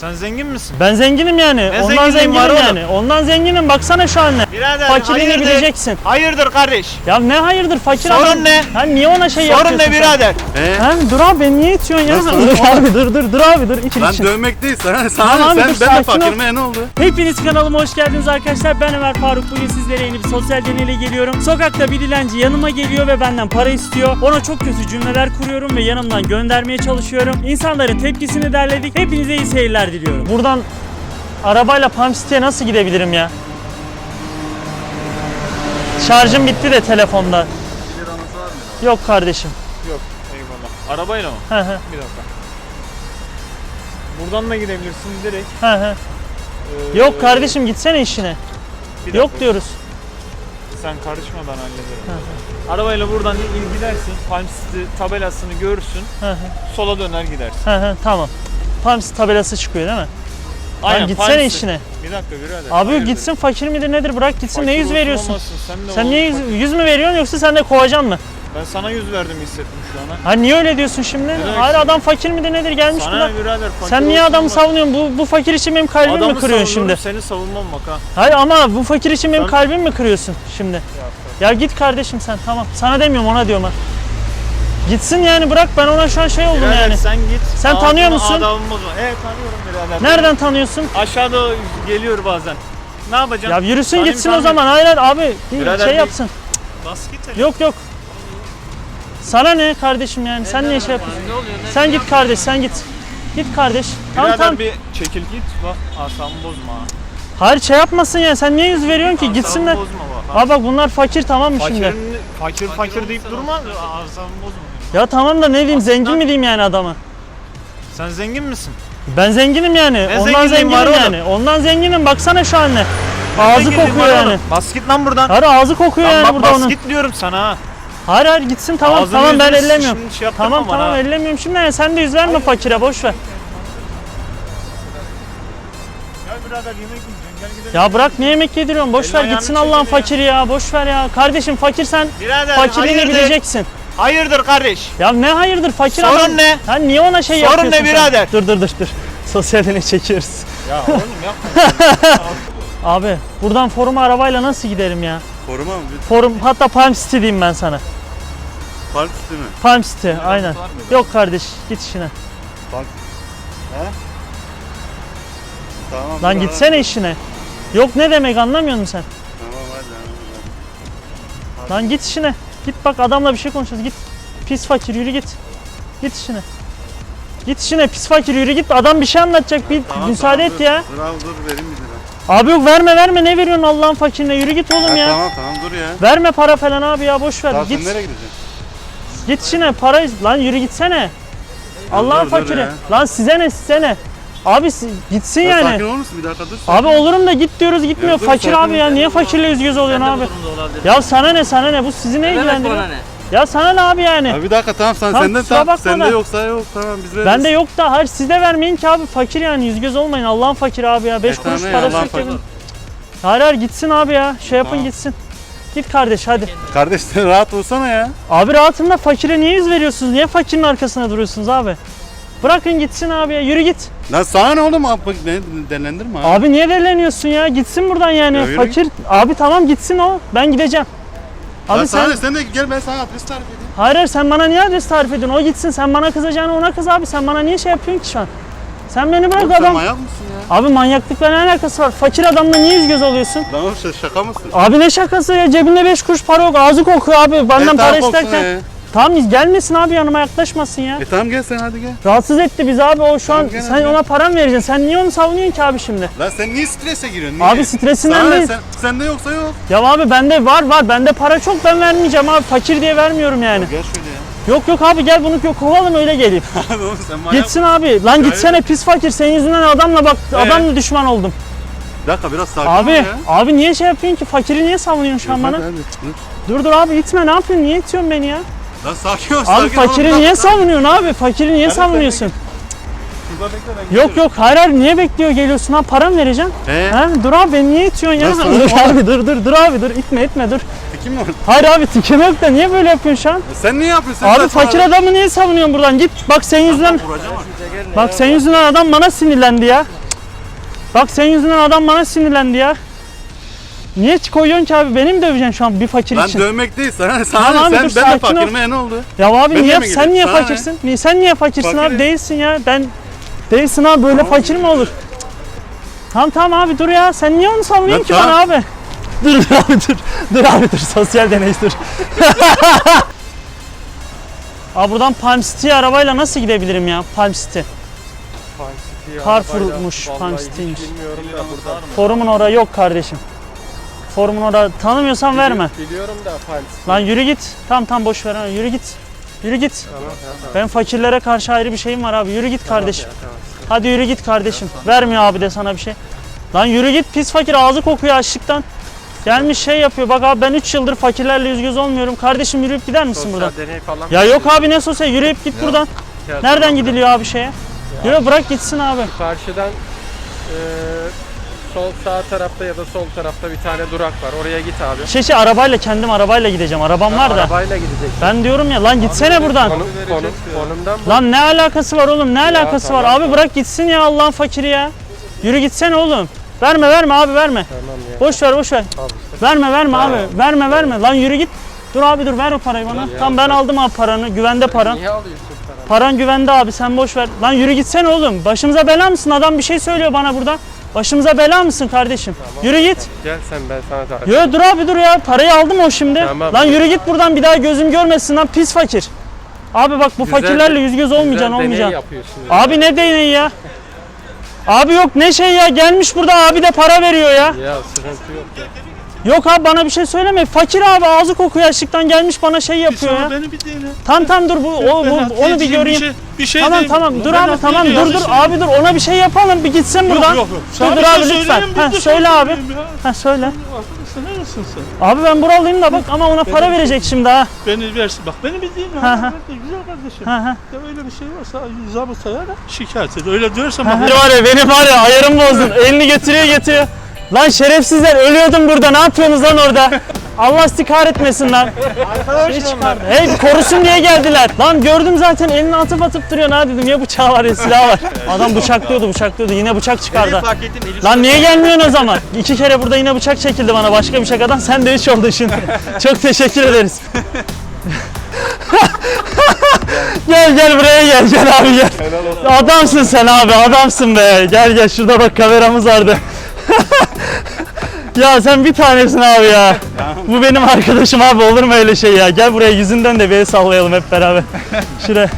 Sen zengin misin? Ben zenginim yani. Ne Ondan zenginliğin zenginim var oğlum? yani. Ondan zenginim. Baksana şu haline. Birader Fakirliğini hayırdır? bileceksin. Hayırdır kardeş? Ya ne hayırdır fakir Sorun adam. ne? Ha niye ona şey Sorun yapıyorsun ne sen? birader? He? Ha dur abi beni niye itiyorsun ya? Nasıl? Dur abi dur dur dur abi dur için Lan için. dövmek değil sana. Sana Tamam abi, sen dur, ben de sakin ol. fakirime ne oldu? Hepiniz kanalıma hoş geldiniz arkadaşlar. Ben Ömer Faruk. Bugün sizlere yeni bir sosyal deneyle geliyorum. Sokakta bir dilenci yanıma geliyor ve benden para istiyor. Ona çok kötü cümleler kuruyorum ve yanımdan göndermeye çalışıyorum. İnsanların tepkisini derledik. Hepinize iyi seyirler diliyorum. Buradan arabayla Palm City'ye nasıl gidebilirim ya? Şarjım bitti de telefonda. Yok kardeşim. Yok eyvallah. Arabayla mı? Hı hı, Bir dakika. Buradan da gidebilirsin direkt. hı hı. Ee, Yok kardeşim gitsene işine. bir dakika. Yok diyoruz. Sen karışmadan hallederim. Arabayla buradan il- gidersin. Palm City tabelasını görürsün. Hı hı, Sola döner gidersin. hı hı, tamam. Palm City tabelası çıkıyor değil mi? Lan gitsene Palm City. işine. Bir dakika birader. Abi hayırdır? gitsin fakir midir nedir bırak gitsin ne Fakir yüz olsun veriyorsun? olmasın, Sen, de Sen ol, niye yüz, fakir. yüz mü veriyorsun yoksa sen de kovacan mı? Ben sana yüz verdim hissettim şu an. ha. Niye öyle diyorsun şimdi? demek? Hayır adam fakir midir nedir gelmiş Sana burada. ne birader fakir Sen niye olsun adamı olmasın. savunuyorsun? Bu, bu fakir için benim kalbimi Adamı mi kırıyorsun savunurum, şimdi? Seni savunmam bak ha. Hayır ama bu fakir için benim Sen- kalbimi mi kırıyorsun şimdi? Ya git kardeşim sen tamam. Sana demiyorum ona diyorum ha. Gitsin yani bırak ben ona şu an şey oldum Birader yani. sen git. Sen tanıyor musun? Adamımız var. Evet tanıyorum birader. Nereden tanıyorsun? Aşağıda geliyor bazen. Ne yapacağım? Ya yürüsün Tanıyım, gitsin o tanıyım. zaman. Hayır hayır abi bir Birader şey bir- yapsın. Bas git hele. Yok yok. Sana ne kardeşim yani? Sen niye şey yapıyorsun? Ne oluyor? Ne? Sen git kardeş, sen git. Git kardeş. Tamam Birader tamam. bir çekil git bak asabımı bozma ha. Hayır şey yapmasın ya. Sen niye yüz veriyorsun ki? Gitsinler. Asabımı bozma bak. ha. Aa bak bunlar fakir tamam mı şimdi? Fakirin, fakir fakir deyip durma asabımı bozma. Ya tamam da ne diyeyim zengin mi diyeyim yani adama? Sen zengin misin? Ben zenginim yani. Ondan zenginliğin zenginim var oğlum? yani. Ondan zenginim. Baksana şu haline. Ağzı kokuyor var yani. oğlum. Bas git lan buradan. Hayır ağzı kokuyor Lan yani bak burada bas onun. git diyorum sana ha. Hayır hayır gitsin tamam Ağzını tamam ben yüzünü ellemiyorum. şimdi şey yaptırma Tamam bana tamam ha. ellemiyorum şimdi yani sen de yüz verme fakire boş ver. Gel birader yemek gidelim. Ya bırak ne yemek yediriyorsun boş Elini ver gitsin Allah'ın çekil ya. fakiri ya boş ver ya. Kardeşim fakir sen Birader fakirliğini hayırdır? bileceksin. Hayırdır kardeş? Ya ne hayırdır fakir Sorun adam. ne? Ha niye ona şey Sorun yapıyorsun ne sen? birader? Dur dur dur dur. Sosyal deney çekiyoruz. Ya oğlum yapma. Abi buradan foruma arabayla nasıl giderim ya? Koruma mı? Bir Forum hatta Palm City diyeyim ben sana. park değil mi? Palm City aynen. var mı? Yok kardeş git işine. Tamam. Lan dur, gitsene hadi. işine. Yok ne demek anlamıyor musun sen? Tamam hadi. hadi. Lan git işine. Git bak adamla bir şey konuşuyoruz git. Pis fakir yürü git. Git işine. Git işine pis fakir yürü git. Adam bir şey anlatacak bir Tamam, müsaade tamam, et dur. ya. Dur abi dur vereyim bir lira. Abi yok verme verme ne veriyorsun Allah'ın fakirine yürü git oğlum ya. Tamam tamam dur ya. Verme para falan abi ya boş ver. Daha sen git nereye gideceksin? git işine para lan yürü gitsene. Allah'ın dur, dur fakiri. ya. Lan size ne size ne? Abi si- gitsin Ya yani. Sakin olur musun bir dakika dur. Abi olurum da git diyoruz gitmiyor. Ya dur, Fakir sakin abi ol. ya niye fakirle yüz göz oluyorsun abi? Ya sana ne sana ne bu sizi ne ilgilendiriyor? Ya sana ne abi yani? Ya bir dakika tamam sen Tamam, senden kusura tamam bakma sende da. yoksa yok tamam biz veririz. Bende yok da hayır siz de vermeyin ki abi fakir yani yüz göz olmayın Allah'ın fakiri abi ya 5 E, kuruş tamam ya, parası Allah'ın yok cebinde. fakiri. Hayır hayır gitsin abi ya şey yapın Tamam. gitsin. Git kardeş hadi. Kardeş sen rahat olsana ya. Abi rahatında fakire niye yüz veriyorsunuz? Niye fakirin arkasına duruyorsunuz abi? Bırakın gitsin abi ya yürü git. Lan sana ne oğlum abi beni değerlendirme abi. Abi niye deleniyorsun ya? Gitsin buradan yani. Ya yürü fakir. Abi tamam gitsin o. Ben gideceğim. Abi Lan sen sana ne? sen de gel ben sana adres tarif edeyim. Hayır hayır sen bana niye adres tarif ediyorsun? O gitsin sen bana kızacağını ona kız abi. Sen bana niye şey yapıyorsun ki şu an? Sen beni bırak Oğlum sen adam. manyak mısın ya? Abi manyaklıkla ne alakası var? Fakir adamla niye yüz göz oluyorsun? Lan oğlum sen şaka mısın? Abi ne şakası ya? Cebinde 5 kuruş para yok. Ağzı kokuyor abi. Benden E, para olsun isterken. ya. Tamam gelmesin abi yanıma yaklaşmasın ya. E tamam gel sen hadi gel. Rahatsız etti bizi abi o şu an. Tamam, gel sen hadi. ona para mı vereceksin? Sen niye onu savunuyorsun ki abi şimdi? Lan sen niye strese giriyorsun? Niye? Abi stresinden Sana ne? değil. Sen, sende yoksa yok. Ya abi bende var var. Bende para çok ben vermeyeceğim abi. Fakir diye vermiyorum yani. Gel şöyle ya. Yok yok abi gel bunu yok kovalım öyle geleyim. Abi oğlum sen manyak Gitsin abi. Lan gitsene pis fakir. Senin yüzünden adamla bak Ee? adamla düşman oldum. Bir dakika biraz sakin ol Abi ya. abi niye şey yapıyorsun ki? Fakiri niye savunuyorsun şu an bana? Hadi. Dur dur abi itme ne yapıyorsun? Niye itiyorsun beni ya? Lan sakin ol Abi sakin fakiri Bir niye dakika. savunuyorsun abi? Fakiri niye savunuyorsun? Şurada bekle ben Yok yok hayır hayır niye bekliyor geliyorsun ha para mı vereceksin? He? Ha dur abi beni niye itiyorsun ya? Sana- dur abi dur dur dur abi dur itme itme dur. Tikim mi var? Hayır abi tikim yok da niye böyle yapıyorsun şu an? Sen niye yapıyorsun? Abi Sen fakir sana- adamı niye savunuyorsun buradan? Git bak senin yüzünden Vuracağım abi. bak senin yüzünden adam bana sinirlendi ya. Bak senin yüzünden adam bana sinirlendi ya. Niye koyuyorsun ki abi? Beni mi döveceksin şu an bir fakir Ben için? dövmek değil sana. Sana Tamam abi, sen dur, ben sakin ol. fakirime ne oldu? Ya abi Benimle niye mi sen niye Sana ne? fakirsin? Niye sen niye fakirsin Fakirim. abi? Değilsin ya. Ben değilsin abi böyle fakir mi olur? Tamam tamam abi dur ya. Sen niye onu savunuyorsun Ya ki bana tamam. abi? Dur dur abi dur. Dur abi dur. Sosyal deney dur. abi buradan Palm City'ye arabayla nasıl gidebilirim ya? Palm City. Carrefour'muş Palm City'ymiş. Bilmiyorum da buradan. Forumun oraya yok kardeşim. Forumun oraya tanımıyorsan verme. Biliyorum da Palm Lan yürü git. Tamam tamam boş ver. ha, Yürü git. Yürü git. Tamam tamam. Ben fakirlere karşı ayrı bir şeyim var abi. Yürü git kardeşim. Ya, tamam. Hadi yürü git kardeşim. Vermiyor abi de sana bir şey. Lan yürü git pis fakir ağzı kokuyor açlıktan. Gelmiş şey yapıyor. Bak abi ben 3 yıldır fakirlerle yüz göz olmuyorum. Kardeşim yürüyüp gider misin buradan? Sosyal deney falan. Ya yok abi ne sosyal yürüyüp git buradan. Ya, Nereden tamam. gidiliyor abi şeye? Yürü bırak gitsin abi. Karşıdan eee, sol sağ tarafta ya da sol tarafta bir tane durak var. Oraya git abi. Şey şey arabayla kendim arabayla gideceğim. Arabam var da. Arabayla gidecek. Ben diyorum ya lan gitsene buradan. Konum, konum, konumdan mı? Lan ne alakası var oğlum? Ne alakası var? tamam, Abi bırak gitsin ya Allah'ın fakiri ya. Yürü gitsene oğlum. Verme verme abi verme. Tamam ya. Boş ver boş ver. İşte. Verme verme abi. Verme verme. Lan yürü git. Dur abi dur ver o parayı bana. Tamam ben aldım abi paranı. Güvende paran. Niye alıyorsun paranı? Paran güvende abi sen boş ver. Lan yürü gitsene oğlum. Başımıza bela mısın? Adam bir şey söylüyor bana burada. Başımıza bela mısın kardeşim? Yürü git. Gel sen ben sana tarif Yo dur abi dur ya. Parayı aldım o şimdi. Tamam. Lan yürü git buradan bir daha gözüm görmesin lan pis fakir. Abi bak bu Güzel- fakirlerle yüz göz olmayacaksın olmayacaksın. Abi ne deneyi ya? Abi yok ne şey ya gelmiş burada abi de para veriyor ya. Ya sıkıntı yok ya. Yok abi bana bir şey söyleme. Fakir abi ağzı kokuyor açlıktan gelmiş bana şey yapıyor ya. Beni bir dinle. Tam tam dur bu o, bu- onu bir göreyim. şey, bir şey tamam diyeyim. tamam dur abi tamam dur dur abi dur ona bir şey yapalım bir gitsin buradan. Yok yok. Dur Sana dur bir abi şey lütfen. bir Ha söyle abi. Ha söyle. Sen neresin sen? Abi ben buralıyım da bak ama ona para verecek şimdi ha. Beni versin. Bak beni bir dinle. Güzel kardeşim. Ha ha. Ya öyle bir şey varsa zabıtaya da şikayet et. Öyle diyorsan bak. Beni var ya benim var ya ayarım bozdun. Elini götürüyor getiriyor. Lan şerefsizler ölüyordum burada ne yapıyorsunuz lan orada? Allah sizi kahretmesin lan. Şey çıkardı. Hey korusun diye geldiler. Lan gördüm zaten elini atıp atıp duruyor. Ha dedim ya bıçağı var ya silah var. Adam bıçaklıyordu bıçaklıyordu yine bıçak çıkardı. Lan niye gelmiyorsun o zaman? İki kere burada yine bıçak çekildi bana başka bir şakadan. Sen de üç oldun şimdi. Çok teşekkür ederiz. gel gel buraya gel gel abi gel. Adamsın sen abi adamsın be. Gel gel şurada bak kameramız vardı. Ya sen bir tanesin abi ya. Bu benim arkadaşım abi olur mu öyle şey ya? Gel buraya yüzünden de bir el sallayalım hep beraber. Şuraya.